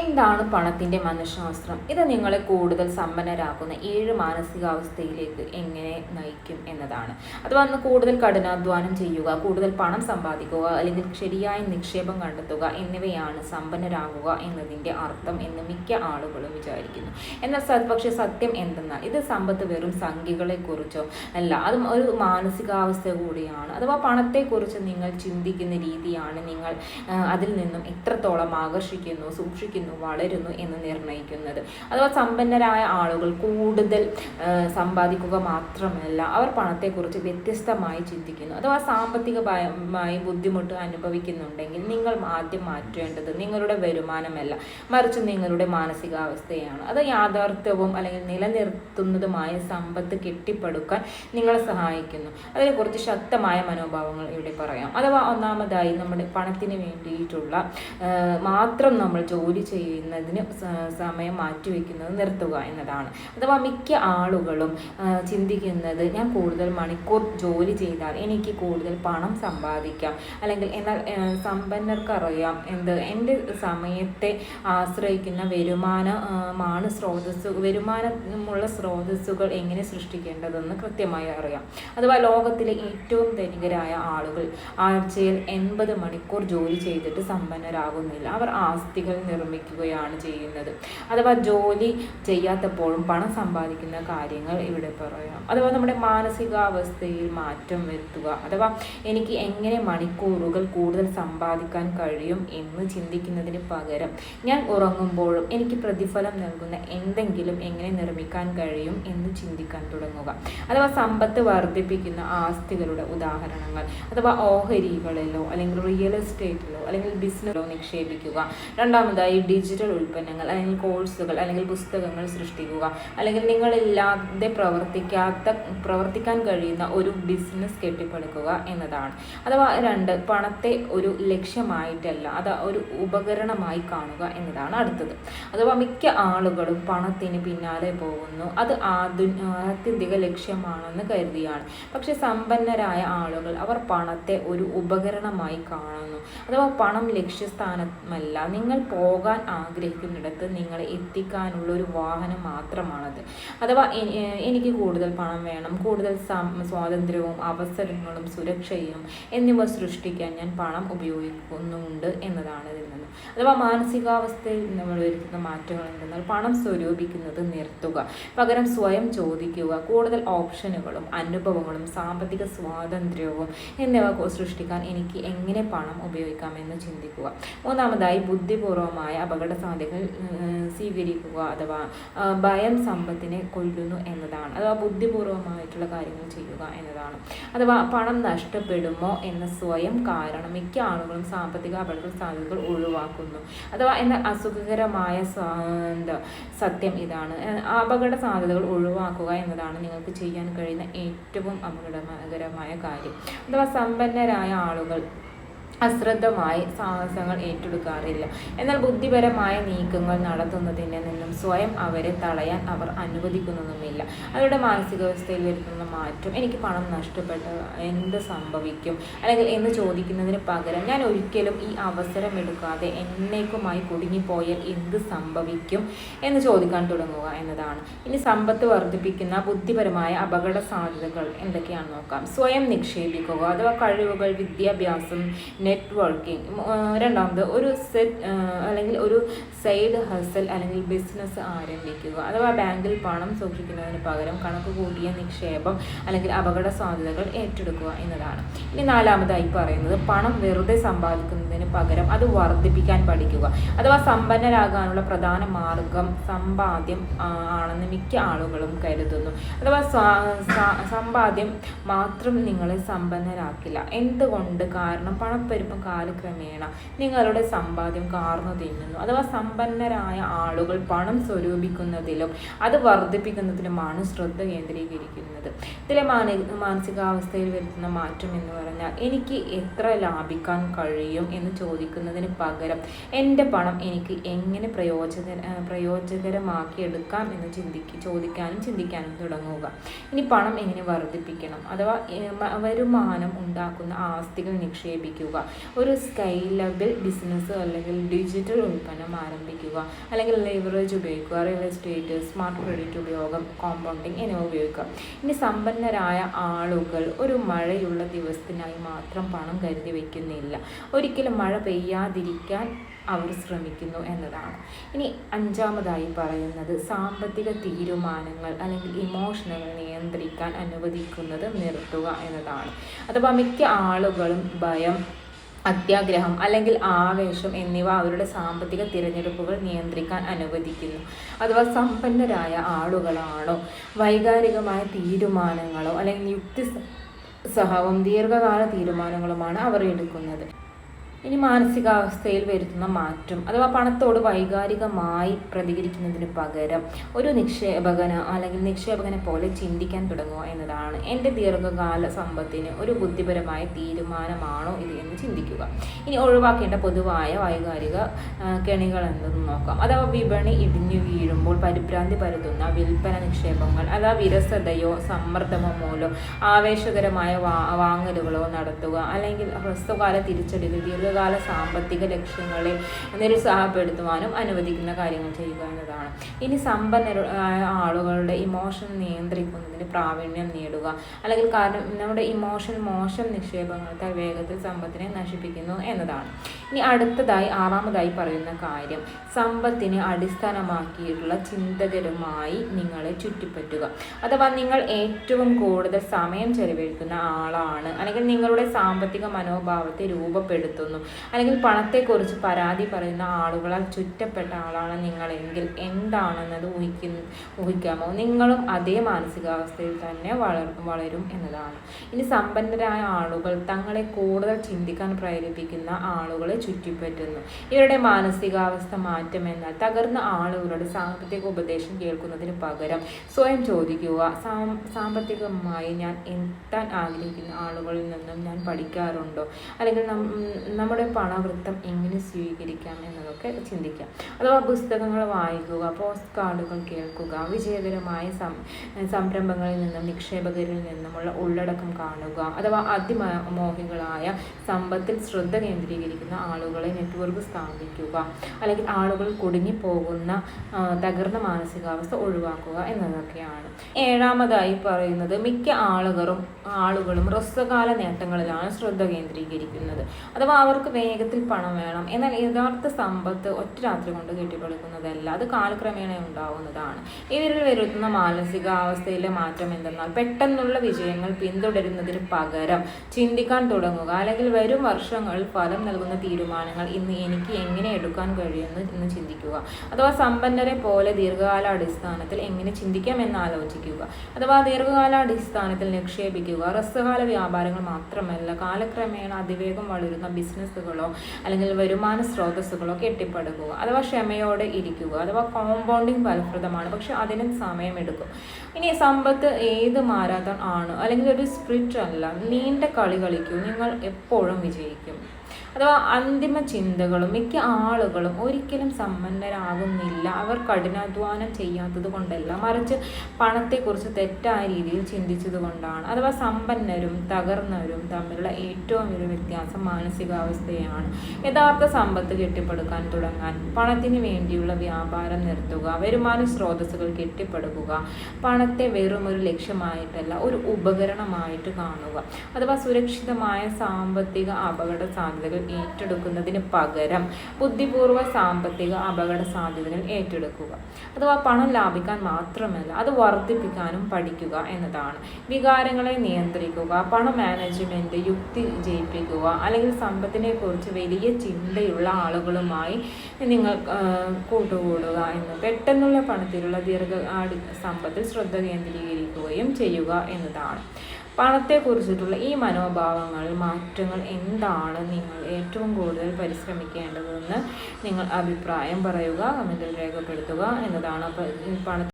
എന്താണ് പണത്തിന്റെ മനഃശാസ്ത്രം ഇത് നിങ്ങളെ കൂടുതൽ സമ്പന്നരാക്കുന്ന ഏഴ് മാനസികാവസ്ഥയിലേക്ക് എങ്ങനെ നയിക്കും എന്നതാണ്. അഥവാ അന്ന് കൂടുതൽ കഠിനാധ്വാനം ചെയ്യുക കൂടുതൽ പണം സമ്പാദിക്കുക അല്ലെങ്കിൽ ശരിയായ നിക്ഷേപം കണ്ടെത്തുക എന്നിവയാണ് സമ്പന്നരാകുക എന്നതിന്റെ അർത്ഥം എന്ന് മിക്ക ആളുകളും വിചാരിക്കുന്നു. എന്നാൽ പക്ഷേ സത്യം എന്തെന്നാൽ ഇത് സമ്പത്ത് വെറും സംഖ്യകളെക്കുറിച്ചോ അല്ല അത് ഒരു മാനസികാവസ്ഥ കൂടിയാണ്. അഥവാ പണത്തെക്കുറിച്ച് നിങ്ങൾ ചിന്തിക്കുന്ന രീതിയാണ് നിങ്ങൾ അതിൽ നിന്നും എത്രത്തോളം ആകർഷിക്കുന്നു സൂക്ഷിക്കുന്നു വളരുന്നു എന്ന് നിർണയിക്കുന്നത്. അഥവാ സമ്പന്നരായ ആളുകൾ കൂടുതൽ സമ്പാദിക്കുക മാത്രമല്ല അവർ പണത്തെക്കുറിച്ച് വ്യത്യസ്തമായി ചിന്തിക്കുന്നു. അഥവാ സാമ്പത്തികമായി ബുദ്ധിമുട്ട് അനുഭവിക്കുന്നുണ്ടെങ്കിൽ നിങ്ങൾ ആദ്യം മാറ്റേണ്ടത് നിങ്ങളുടെ വരുമാനമല്ല. മറിച്ച് നിങ്ങളുടെ മാനസികാവസ്ഥയാണ്. അത് യാഥാർത്ഥ്യവും അല്ലെങ്കിൽ നിലനിർത്തുന്നതുമായ സമ്പത്ത് കെട്ടിപ്പടുക്കാൻ നിങ്ങളെ സഹായിക്കുന്നു. അതിനെക്കുറിച്ച് ശക്തമായ മനോഭാവങ്ങൾ ഇവിടെ പറയാം. അഥവാ ഒന്നാമതായി നമ്മുടെ പണത്തിന് വേണ്ടിയിട്ടുള്ള മാത്രം നമ്മൾ ജോലി ചെയ്യുന്നതിന് സമയം മാറ്റിവെക്കുന്നത് നിർത്തുക എന്നതാണ്. അഥവാ മിക്ക ആളുകളും ചിന്തിക്കുന്നത് ഞാൻ കൂടുതൽ മണിക്കൂർ ജോലി ചെയ്താൽ എനിക്ക് കൂടുതൽ പണം സമ്പാദിക്കാം. അല്ലെങ്കിൽ എന്നാൽ സമ്പന്നർക്കറിയാം എന്ത് എന്റെ സമയത്തെ ആശ്രയിക്കുന്ന വരുമാനമാണ് സ്രോതസ് വരുമാനമുള്ള സ്രോതസ്സുകൾ എങ്ങനെ സൃഷ്ടിക്കേണ്ടതെന്ന് കൃത്യമായി അറിയാം. അഥവാ ലോകത്തിലെ ഏറ്റവും ധനികരായ ആളുകൾ ആഴ്ചയിൽ എൺപത് മണിക്കൂർ ജോലി ചെയ്തിട്ട് സമ്പന്നരാകുന്നില്ല. അവർ ആസ്തികൾ നിർമ്മിക്കുകയാണ് ചെയ്യുന്നത്. അഥവാ ജോലി ചെയ്യാത്തപ്പോഴും പണം സമ്പാദിക്കുന്ന കാര്യങ്ങൾ ഇവിടെ പറയാം. അഥവാ നമ്മുടെ മാനസികാവസ്ഥയിൽ മാറ്റം വരുത്തുക. അഥവാ എനിക്ക് എങ്ങനെ മണിക്കൂറുകൾ കൂടുതൽ സമ്പാദിക്കാൻ കഴിയും എന്ന് ചിന്തിക്കുന്നതിന് പകരം ഞാൻ ഉറങ്ങുമ്പോഴും എനിക്ക് പ്രതിഫലം നൽകുന്ന എന്തെങ്കിലും എങ്ങനെ നിർമ്മിക്കാൻ കഴിയും എന്ന് ചിന്തിക്കാൻ തുടങ്ങുക. അഥവാ സമ്പത്ത് വർദ്ധിപ്പിക്കുന്ന ആസ്തികളുടെ ഉദാഹരണങ്ങൾ. അഥവാ ഓഹരികളിലോ അല്ലെങ്കിൽ റിയൽ എസ്റ്റേറ്റിലോ അല്ലെങ്കിൽ ബിസിനസ്സിലോ നിക്ഷേപിക്കുക. രണ്ടാമതായി ഡിജിറ്റൽ ഉൽപ്പന്നങ്ങൾ അല്ലെങ്കിൽ കോഴ്സുകൾ അല്ലെങ്കിൽ പുസ്തകങ്ങൾ സൃഷ്ടിക്കുക. അല്ലെങ്കിൽ നിങ്ങളില്ലാതെ പ്രവർത്തിക്കാത്ത പ്രവർത്തിക്കാൻ കഴിയുന്ന ഒരു ബിസിനസ് കെട്ടിപ്പടുക്കുക എന്നതാണ്. അഥവാ രണ്ട് പണത്തെ ഒരു ലക്ഷ്യമായിട്ടല്ല അത് ഒരു ഉപകരണമായി കാണുക എന്നതാണ് അടുത്തത്. അഥവാ മിക്ക ആളുകളും പണത്തിന് പിന്നാലെ പോകുന്നു അത് ആധു ആത്യന്തിക ലക്ഷ്യമാണെന്ന് കരുതിയാണ്. പക്ഷെ സമ്പന്നരായ ആളുകൾ അവർ പണത്തെ ഒരു ഉപകരണമായി കാണുന്നു. അഥവാ പണം ലക്ഷ്യസ്ഥാനമല്ല നിങ്ങൾ പോകാൻ ആഗ്രഹിക്കുന്നിടത്ത് നിങ്ങളെ എത്തിക്കാനുള്ള ഒരു വാഹനം മാത്രമാണത്. അഥവാ എനിക്ക് കൂടുതൽ പണം വേണം കൂടുതൽ സ്വാതന്ത്ര്യവും അവസരങ്ങളും സുരക്ഷയും എന്നിവ സൃഷ്ടിക്കാൻ ഞാൻ പണം ഉപയോഗിക്കുന്നുണ്ട് എന്നതാണ് ഇതിൽ നിന്ന്. അഥവാ മാനസികാവസ്ഥയിൽ നമ്മൾ വരുത്തുന്ന മാറ്റങ്ങൾ എന്തെന്നാൽ പണം സ്വരൂപിക്കുന്നത് നിർത്തുക. പകരം സ്വയം ചോദിക്കുക കൂടുതൽ ഓപ്ഷനുകളും അനുഭവങ്ങളും സാമ്പത്തിക സ്വാതന്ത്ര്യവും എന്നിവ സൃഷ്ടിക്കാൻ എനിക്ക് എങ്ങനെ പണം ഉപയോഗിക്കാമെന്ന് ചിന്തിക്കുക. മൂന്നാമതായി ബുദ്ധിപൂർവമായ അപകട സാധ്യതകൾ സ്വീകരിക്കുക അഥവാ ഭയം സമ്പത്തിനെ കൊല്ലുന്നു എന്നതാണ്. അഥവാ ബുദ്ധിപൂർവമായിട്ടുള്ള കാര്യങ്ങൾ ചെയ്യുക എന്നതാണ്. അഥവാ പണം നഷ്ടപ്പെടുമോ എന്ന സ്വയം കാരണം മിക്ക ആളുകളും സാമ്പത്തിക അപകട സാധ്യതകൾ ഒഴിവാക്കുന്നു. അഥവാ എന്ന അസുഖകരമായ സത്യം ഇതാണ്. അപകട സാധ്യതകൾ ഒഴിവാക്കുക എന്നതാണ് നിങ്ങൾക്ക് ചെയ്യാൻ കഴിയുന്ന ഏറ്റവും അപകടകരമായ കാര്യം. അഥവാ സമ്പന്നരായ ആളുകൾ അശ്രദ്ധമായി സാഹസങ്ങൾ ഏറ്റെടുക്കാറില്ല. എന്നാൽ ബുദ്ധിപരമായ നീക്കങ്ങൾ നടത്തുന്നതിൽ നിന്നും സ്വയം അവരെ തടയാൻ അവർ അനുവദിക്കുന്നതുമില്ല. അവരുടെ മാനസികാവസ്ഥയിൽ വരുത്തുന്ന മാറ്റം എനിക്ക് പണം നഷ്ടപ്പെട്ട എന്ത് സംഭവിക്കും? അല്ലെങ്കിൽ എന്ന് ചോദിക്കുന്നതിന് പകരം ഞാൻ ഒരിക്കലും ഈ അവസരം എടുക്കാതെ എന്നേക്കുമായി കുടുങ്ങിപ്പോയാൽ എന്ത് സംഭവിക്കും? എന്ന് ചോദിക്കാൻ തുടങ്ങുക എന്നതാണ്. ഇനി സമ്പത്ത് വർദ്ധിപ്പിക്കുന്ന ബുദ്ധിപരമായ അപകട സാധ്യതകൾ എന്തൊക്കെയാണെന്ന് നോക്കാം. സ്വയം നിക്ഷേപിക്കുക അഥവാ കഴിവുകൾ വിദ്യാഭ്യാസം നെറ്റ്വർക്കിംഗ് രണ്ടാമത് ഒരു സെറ്റ് അല്ലെങ്കിൽ ഒരു സൈഡ് ഹസൽ അല്ലെങ്കിൽ ബിസിനസ് ആരംഭിക്കുക. അഥവാ ബാങ്കിൽ പണം സൂക്ഷിക്കുന്നതിന് പകരം കണക്ക് കൂട്ടിയ നിക്ഷേപം അല്ലെങ്കിൽ അപകട സാധ്യതകൾ ഏറ്റെടുക്കുക എന്നതാണ്. ഇനി നാലാമതായി പറയുന്നത് പണം വെറുതെ സമ്പാദിക്കുന്നതിന് പകരം അത് വർദ്ധിപ്പിക്കാൻ പഠിക്കുക. അഥവാ സമ്പന്നരാകാനുള്ള പ്രധാന മാർഗം സമ്പാദ്യം ആണെന്ന് മിക്ക ആളുകളും കരുതുന്നു. അഥവാ സമ്പാദ്യം മാത്രം നിങ്ങളെ സമ്പന്നരാക്കില്ല. എന്തുകൊണ്ട്? കാരണം പണപ്പെരുപ്പം കാലക്രമേണ നിങ്ങളുടെ സമ്പാദ്യം കാർന്നു തിന്നുന്നു. അഥവാ സമ്പന്നരായ ആളുകൾ പണം സ്വരൂപിക്കുന്നതിലും അത് വർദ്ധിപ്പിക്കുന്നതിലുമാണ് ശ്രദ്ധ കേന്ദ്രീകരിക്കുന്നത്. ഇതിലെ മാന മാനസികാവസ്ഥയിൽ വരുത്തുന്ന മാറ്റം എന്ന് പറഞ്ഞാൽ എനിക്ക് എത്ര ലാഭിക്കാൻ കഴിയും എന്ന് ചോദിക്കുന്നതിന് പകരം എന്റെ പണം എനിക്ക് എങ്ങനെ പ്രയോജന പ്രയോജകരമാക്കി എടുക്കാം എന്ന് ചിന്തിക്ക് ചോദിക്കാനും ചിന്തിക്കാനും തുടങ്ങുക. ഇനി പണം എങ്ങനെ വർദ്ധിപ്പിക്കണം? അഥവാ വരുമാനം ഉണ്ടാക്കുന്ന ആസ്തികൾ നിക്ഷേപിക്കുക. ഒരു സ്കൈലബിൾ ബിസിനസ് അല്ലെങ്കിൽ ഡിജിറ്റൽ ഉൽപ്പന്നം ആരംഭിക്കുക അല്ലെങ്കിൽ ലെവറേജ് ഉപയോഗിക്കുക റിയൽ എസ്റ്റേറ്റ് സ്മാർട്ട് ക്രെഡിറ്റ് ഉപയോഗം കോമ്പൗണ്ടിങ് എന്നിവ ഉപയോഗിക്കുക. ഇനി സമ്പന്നരായ ആളുകൾ ഒരു മഴയുള്ള ദിവസത്തിനായി മാത്രം പണം കരുതി വയ്ക്കുന്നില്ല ഒരിക്കലും മഴ പെയ്യാതിരിക്കാൻ അവർ ശ്രമിക്കുന്നു എന്നതാണ്. ഇനി അഞ്ചാമതായി പറയുന്നത് സാമ്പത്തിക തീരുമാനങ്ങൾ അല്ലെങ്കിൽ ഇമോഷനുകൾ നിയന്ത്രിക്കാൻ അനുവദിക്കുന്നത് നിർത്തുക എന്നതാണ്. അഥവാ മിക്ക ആളുകളും ഭയം അത്യാഗ്രഹം അല്ലെങ്കിൽ ആവേശം എന്നിവ അവരുടെ സാമ്പത്തിക തിരഞ്ഞെടുപ്പുകൾ നിയന്ത്രിക്കാൻ അനുവദിക്കുന്നു. അഥവാ സമ്പന്നരായ ആളുകളാണോ? വൈകാരികമായ തീരുമാനങ്ങളോ അല്ലെങ്കിൽ യുക്തി സഹവും ദീർഘകാല തീരുമാനങ്ങളുമാണ് അവർ എടുക്കുന്നത്. ഇനി മാനസികാവസ്ഥയിൽ വരുത്തുന്ന മാറ്റം അഥവാ പണത്തോട് വൈകാരികമായി പ്രതികരിക്കുന്നതിന് പകരം ഒരു നിക്ഷേപകന് അല്ലെങ്കിൽ നിക്ഷേപകനെ പോലെ ചിന്തിക്കാൻ തുടങ്ങുക എന്നതാണ് എന്റെ ദീർഘകാല സമ്പത്തിന് ഒരു ബുദ്ധിപരമായ തീരുമാനമാണോ ഇത് എന്ന് ചിന്തിക്കുക. ഇനി ഒഴിവാക്കേണ്ട പൊതുവായ വൈകാരിക കെണികൾ എന്തെന്ന് നോക്കാം. അഥവാ വിപണി ഇടിഞ്ഞു വീഴുമ്പോൾ പരിഭ്രാന്തി പരത്തുന്ന വിൽപ്പന നിക്ഷേപങ്ങൾ അഥവാ വിരസതയോ സമ്മർദ്ദമോ മൂലം ആവേശകരമായ വാങ്ങലുകളോ നടത്തുക അല്ലെങ്കിൽ ഹ്രസ്വകാല തിരിച്ചടികൾ ദീർഘകാല സാമ്പത്തിക ലക്ഷ്യങ്ങളെ നിരുത്സാഹപ്പെടുത്തുവാനും അനുവദിക്കുന്ന കാര്യങ്ങൾ ചെയ്യുക എന്നതാണ്. ഇനി സമ്പന്ന ആളുകളുടെ ഇമോഷൻ നിയന്ത്രിക്കുന്നതിന് പ്രാവീണ്യം നേടുക. അല്ലെങ്കിൽ കാരണം നമ്മുടെ ഇമോഷൻ മോശം നിക്ഷേപങ്ങളെ വേഗത്തിൽ സമ്പത്തിനെ നശിപ്പിക്കുന്നു എന്നതാണ്. ഇനി അടുത്തതായി ആറാമതായി പറയുന്ന കാര്യം സമ്പത്തിനെ അടിസ്ഥാനമാക്കിയിട്ടുള്ള ചിന്തകരുമായി നിങ്ങളെ ചുറ്റിപ്പറ്റുക. അഥവാ നിങ്ങൾ ഏറ്റവും കൂടുതൽ സമയം ചെലവഴിക്കുന്ന ആളാണ് അല്ലെങ്കിൽ നിങ്ങളുടെ സാമ്പത്തിക മനോഭാവത്തെ രൂപപ്പെടുത്തുന്നു അല്ലെങ്കിൽ പണത്തെക്കുറിച്ച് പരാതി പറയുന്ന ആളുകളാൽ ചുറ്റപ്പെട്ട ആളാണ് നിങ്ങളെങ്കിൽ എന്താണെന്നത് ഊഹിക്കുന്ന ഊഹിക്കാമോ? നിങ്ങളും അതേ മാനസികാവസ്ഥയിൽ തന്നെ വളർ വളരും എന്നതാണ്. ഇനി സമ്പന്നരായ ആളുകൾ തങ്ങളെ കൂടുതൽ ചിന്തിക്കാൻ പ്രേരിപ്പിക്കുന്ന ആളുകളെ ചുറ്റിപ്പറ്റുന്നു. ഇവരുടെ മാനസികാവസ്ഥ മാറ്റം എന്നാൽ തകർന്ന ആളുകളുടെ സാമ്പത്തിക ഉപദേശം കേൾക്കുന്നതിന് പകരം സ്വയം ചോദിക്കുക സാമ്പത്തികമായി ഞാൻ എത്താൻ ആഗ്രഹിക്കുന്ന ആളുകളിൽ നിന്നും ഞാൻ പഠിക്കാറുണ്ടോ? അല്ലെങ്കിൽ നമ്മുടെ പണവൃത്തം എങ്ങനെ സ്വീകരിക്കാം? എന്നതൊക്കെ ചിന്തിക്കാം. അഥവാ പുസ്തകങ്ങൾ വായിക്കുക പോസ്റ്റ് കാർഡുകൾ കേൾക്കുക വിജയകരമായ സംരംഭങ്ങളിൽ നിന്നും നിക്ഷേപകരിൽ നിന്നുമുള്ള ഉള്ളടക്കം കാണുക അഥവാ അതിമോഹികളായ സമ്പത്തിൽ ശ്രദ്ധ കേന്ദ്രീകരിക്കുന്ന ആളുകളെ നെറ്റ്വർക്ക് സ്ഥാപിക്കുക അല്ലെങ്കിൽ ആളുകൾ കുടുങ്ങിപ്പോകുന്ന തകർന്ന മാനസികാവസ്ഥ ഒഴിവാക്കുക എന്നതൊക്കെയാണ്. ഏഴാമതായി പറയുന്നത് മിക്ക ആളുകളും ആളുകളും ഹ്രസ്വകാല നേട്ടങ്ങളിലാണ് ശ്രദ്ധ കേന്ദ്രീകരിക്കുന്നത്. അഥവാ അവർക്ക് വേഗത്തിൽ പണം വേണം എന്നാൽ യഥാർത്ഥ സമ്പത്ത് ഒറ്റ രാത്രി കൊണ്ട് കെട്ടിപ്പടുക്കുന്നതല്ല അത് കാലക്രമേണ ഉണ്ടാവുന്നതാണ്. ഇവരിൽ വരുത്തുന്ന മാനസികാവസ്ഥയിലെ മാറ്റം എന്തെന്നാൽ പെട്ടെന്നുള്ള വിജയങ്ങൾ പിന്തുടരുന്നതിന് പകരം ചിന്തിക്കാൻ തുടങ്ങുക അല്ലെങ്കിൽ വരും വർഷങ്ങളിൽ ഫലം നൽകുന്ന തീരുമാനങ്ങൾ ഇന്ന് എനിക്ക് എങ്ങനെ എടുക്കാൻ കഴിയുന്നു എന്ന് ചിന്തിക്കുക. അഥവാ സമ്പന്നരെ പോലെ ദീർഘകാല അടിസ്ഥാനത്തിൽ എങ്ങനെ ചിന്തിക്കാം എന്ന് ആലോചിക്കുക. അഥവാ ദീർഘകാല അടിസ്ഥാനത്തിൽ നിക്ഷേപിക്കുക. ഹ്രസ്വകാല വ്യാപാരങ്ങൾ മാത്രമല്ല കാലക്രമേണ അതിവേഗം വളരുന്ന ബിസിനസ്സുകളോ അല്ലെങ്കിൽ വരുമാന സ്രോതസ്സുകളോ കെട്ടിപ്പടുക്കുക. അഥവാ ക്ഷമയോടെ ഇരിക്കുക. അഥവാ കോമ്പൗണ്ടിങ് ഫലപ്രദമാണ്. പക്ഷെ അതിനും സമയമെടുക്കും. ഇനി സമ്പത്ത് ഏത് മാരാത്തൺ ആണ്? അല്ലെങ്കിൽ ഒരു സ്പ്രിറ്റ് അല്ല നീണ്ട കളി കളിക്കൂ നിങ്ങൾ എപ്പോഴും വിജയിക്കും. അഥവാ അന്തിമ ചിന്തകളും മിക്ക ആളുകളും ഒരിക്കലും സമ്പന്നരാകുന്നില്ല. അവർ കഠിനാധ്വാനം ചെയ്യാത്തത് കൊണ്ടല്ല മറിച്ച് പണത്തെക്കുറിച്ച് തെറ്റായ രീതിയിൽ ചിന്തിച്ചത് കൊണ്ടാണ്. അഥവാ സമ്പന്നരും തകർന്നവരും തമ്മിലുള്ള ഏറ്റവും വലിയ വ്യത്യാസം മാനസികാവസ്ഥയാണ്. യഥാർത്ഥ സമ്പത്ത് കെട്ടിപ്പടുക്കാൻ തുടങ്ങാൻ പണത്തിന് വേണ്ടിയുള്ള വ്യാപാരം നിർത്തുക വരുമാന സ്രോതസ്സുകൾ കെട്ടിപ്പടുക്കുക പണത്തെ വെറും ഒരു ലക്ഷ്യമായിട്ടല്ല ഒരു ഉപകരണമായിട്ട് കാണുക. അഥവാ സുരക്ഷിതമായ സാമ്പത്തിക അപകട സാധ്യതകൾ ഏറ്റെടുക്കുന്നതിന് പകരം ബുദ്ധിപൂർവ സാമ്പത്തിക അപകട സാധ്യതകൾ ഏറ്റെടുക്കുക. അഥവാ പണം ലാഭിക്കാൻ മാത്രമല്ല അത് വർദ്ധിപ്പിക്കാനും പഠിക്കുക എന്നതാണ്. വികാരങ്ങളെ നിയന്ത്രിക്കുക പണ മാനേജ്മെന്റ് യുക്തി ജയിപ്പിക്കുക അല്ലെങ്കിൽ സമ്പത്തിനെ കുറിച്ച് വലിയ ചിന്തയുള്ള ആളുകളുമായി നിങ്ങൾ കൂട്ടുകൂടുക എന്ന്. പെട്ടെന്നുള്ള പണത്തിലുള്ള ദീർഘ സമ്പത്തിൽ ശ്രദ്ധ കേന്ദ്രീകരിക്കുകയും ചെയ്യുക എന്നതാണ്. പണത്തെക്കുറിച്ചിട്ടുള്ള ഈ മനോഭാവങ്ങൾ മാറ്റങ്ങൾ എന്താണ് നിങ്ങൾ ഏറ്റവും കൂടുതൽ പരിശ്രമിക്കേണ്ടതെന്ന് നിങ്ങൾ അഭിപ്രായം പറയുക കമന്റിൽ രേഖപ്പെടുത്തുക എന്നതാണ്. പണ